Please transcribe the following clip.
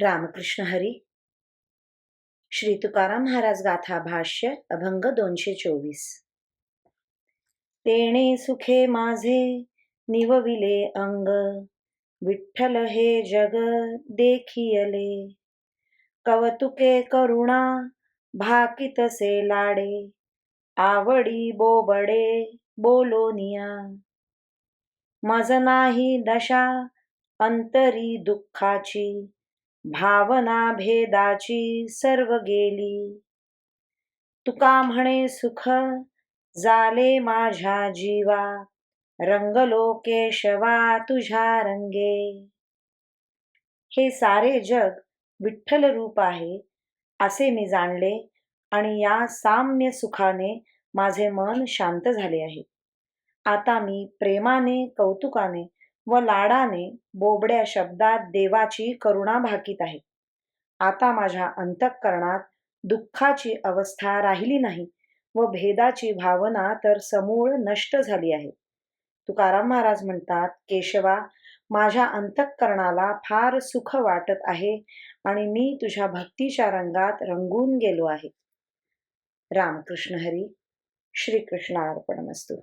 रामकृष्ण हरी. श्री तुकाराम महाराज गाथा भाष्य अभंग दोनशे चोवीस. तेणे सुखे माझे निवविले अंग विठ्ठल हे जग देखियले. कवतुके करुणा भाकितसे लाडे आवडी बोबडे बोलोनिया मज नाही दशा अंतरी दुःखाची भावना भेदाची सर्व गेली. तुका म्हणे सुख झाले माझ्या जीवा रंगलो केशवा तुझ्या रंगे. हे सारे जग विठ्ठल रूप आहे असे मी जाणले आणि या साम्य सुखाने माझे मन शांत झाले आहे. आता मी प्रेमाने कौतुकाने व लाडाने बोबड्या शब्दात देवाची करुणा भाकीत आहे. आता माझ्या अंतःकरणात दुःखाची अवस्था राहिली नाही व भेदाची भावना तर समूळ नष्ट झाली आहे. तुकाराम महाराज म्हणतात केशवा माझ्या अंतःकरणाला फार सुख वाटत आहे आणि मी तुझ्या भक्तीच्या रंगात रंगून गेलो आहे. रामकृष्ण हरी श्रीकृष्णार्पण अर्पणमस्तू.